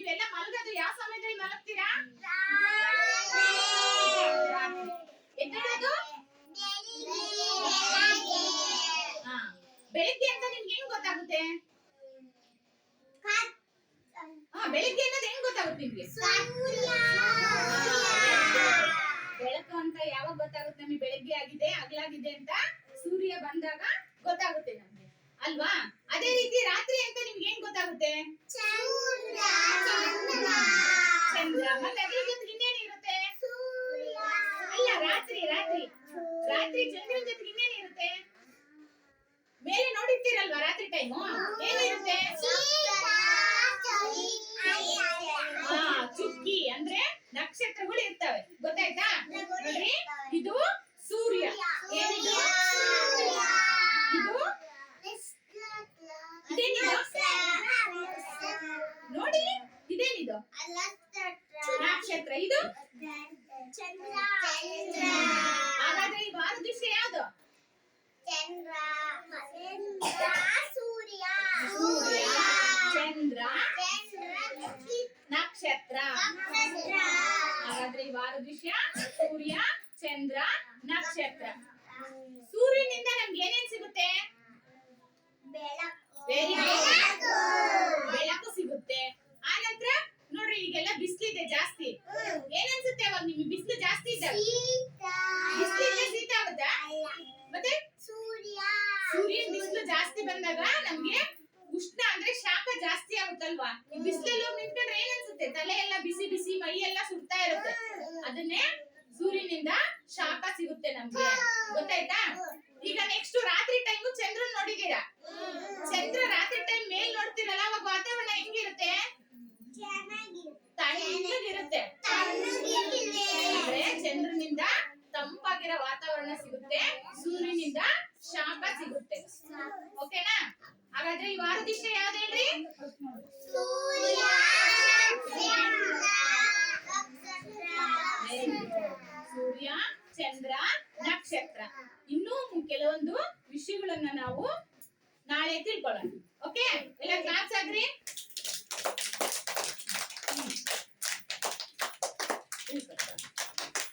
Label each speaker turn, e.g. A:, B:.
A: ನೀವೆಲ್ಲ ಮಲಗೋದು ಯಾವ ಸಮಯದಲ್ಲಿ ಮಲಗ್ತೀರಾ? ಬೆಳಿಗ್ಗೆ ಅಂತ ನಿಮ್ಗೆ ಹೆಂಗ್ ಗೊತ್ತಾಗುತ್ತೆ? ಹಾ, ಬೆಳಿಗ್ಗೆ ಅನ್ನೋದು ಹೆಂಗ್ ಗೊತ್ತಾಗುತ್ತೆ ನಿಮ್ಗೆ? ಬೆಳಕು ಅಂತ ಯಾವಾಗ ಗೊತ್ತಾಗುತ್ತೆ ನಮಗೆ? ಬೆಳಿಗ್ಗೆ ಆಗಿದೆ ಅಗ್ಲಾಗಿದೆ ಅಂತ ಸೂರ್ಯ ಬಂದಾಗ ಗೊತ್ತಾಗುತ್ತೆ ನಮ್ಗೆ. ಅಲ್ವಾ? ಅದೇ ರೀತಿ ರಾತ್ರಿ ಅಂತ ನಿಮ್ಗೆ ಹೆಂಗ್ ಗೊತ್ತಾಗುತ್ತೆ? ಚಂದ್ರ ಮತ್ತೆ ಅಲ್ಲ, ರಾತ್ರಿ ರಾತ್ರಿ. ರಾತ್ರಿ ಚಂದ್ರನ ಮೇಲೆ ನೋಡಿರ್ತೀರಲ್ವಾ ರಾತ್ರಿ ಟೈಮು ಏನಿರುತ್ತೆ ಹಾ ಚುಕ್ಕಿ ಅಂದ್ರೆ ನಕ್ಷತ್ರಗಳು ಗೊತ್ತಾಯ್ತಾ? ನೋಡ್ರಿ ಇದು ಸೂರ್ಯ. ಏನಿದು? ಇದು ನೋಡಿ, ಇದೇನಿದು? ನಕ್ಷತ್ರ ಇದು? ಹಾಗಾದ್ರೆ ಈ ವಾರ ದಿಶೆ ಯಾವುದು?
B: ಚಂದ್ರ. ಸೂರ್ಯ.
A: ಸೂರ್ಯ. ಚಂದ್ರ.
B: ಚಂದ್ರ
A: ನಕ್ಷತ್ರ.
B: ನಕ್ಷತ್ರ.
A: ಹಾಗಾದ್ರೆ ಈ ವಾರ ವಿಷಯ ಸೂರ್ಯ ಚಂದ್ರ ನಕ್ಷತ್ರ. ಸೂರ್ಯನಿಂದ ನಮ್ಗೆ ಏನೇನ್ ಸಿಗುತ್ತೆ?
B: ಬೆಳಕು
A: Very ಬೆಳಕು ಸಿಗುತ್ತೆ ಆನಂತರ ನೋಡ್ರಿ ಈಗೆಲ್ಲ ಬಿಸಿಲಿದೆ ಜಾಸ್ತಿ. ಏನನ್ಸುತ್ತೆ ಅವಾಗ ನಿಮ್ಗೆ? ಬಿಸಿಲು ಜಾಸ್ತಿ ಇದೆ ಬಿಸಿಲಿದ್ರೆ ಶೀತ ಆಗುತ್ತಾ? ಮತ್ತೆ?
B: ಸೂರ್ಯ.
A: ಸೂರ್ಯನ ಬಿಸಿಲು ಜಾಸ್ತಿ ಬಂದಾಗ ನಮ್ಗೆ ಉಷ್ಣ ಅಂದ್ರೆ ಶಾಖ ಜಾಸ್ತಿ ಆಗುತ್ತಲ್ವಾ? ಬಿಸಿಲಲ್ಲಿ ಹೋಗಿ ನಿಂತ್ಕೊಂಡ್ರೆ ಏನ್ ಅನ್ಸುತ್ತೆ? ತಲೆ ಎಲ್ಲ ಬಿಸಿ ಬಿಸಿ ಮೈ ಎಲ್ಲ ಸುಡ್ತಾ ಇರುತ್ತೆ. ಅದನ್ನೇ ಸೂರ್ಯನಿಂದ ಶಾಖ ಸಿಗುತ್ತೆ ನಮ್ಗೆ. ಗೊತ್ತಾಯ್ತಾ? ಈಗ ನೆಕ್ಸ್ಟ್ ರಾತ್ರಿ ಟೈಮು ಚಂದ್ರನ್ ನೋಡಿದೀರಾ ಚಂದ್ರ ರಾತ್ರಿ ಟೈಮ್ ಮೇಲ್ ನೋಡ್ತಿರಲ್ಲ ಅವಾಗ ವಾತಾವರಣ ಹೆಂಗಿರುತ್ತೆ ತಣ್ಣಗಿರುತ್ತೆ. ಅಂದ್ರೆ ಚಂದ್ರನಿಂದ ತಂಪಾಗಿರೋ ವಾತಾವರಣ ಸಿಗುತ್ತೆ, ಸೂರ್ಯನಿಂದ ಶಾಖ ಸಿಗುತ್ತೆ. ಓಕೆನಾ? ಹಾಗಾದ್ರೆ ಈ ವಾರ ದಿವಸ ಯಾವ್ದೇಳ್ರಿ. ಸೂರ್ಯ, ಚಂದ್ರ, ನಕ್ಷತ್ರ. ಇನ್ನೂ ಕೆಲವೊಂದು ವಿಷಯಗಳನ್ನ ನಾವು ನಾಳೆ ತಿಳ್ಕೊಳ್ಳೋಣ. ಓಕೆ? ಎಲ್ಲ ಕ್ಲಾಸ್ ಆಗ್ರಿ?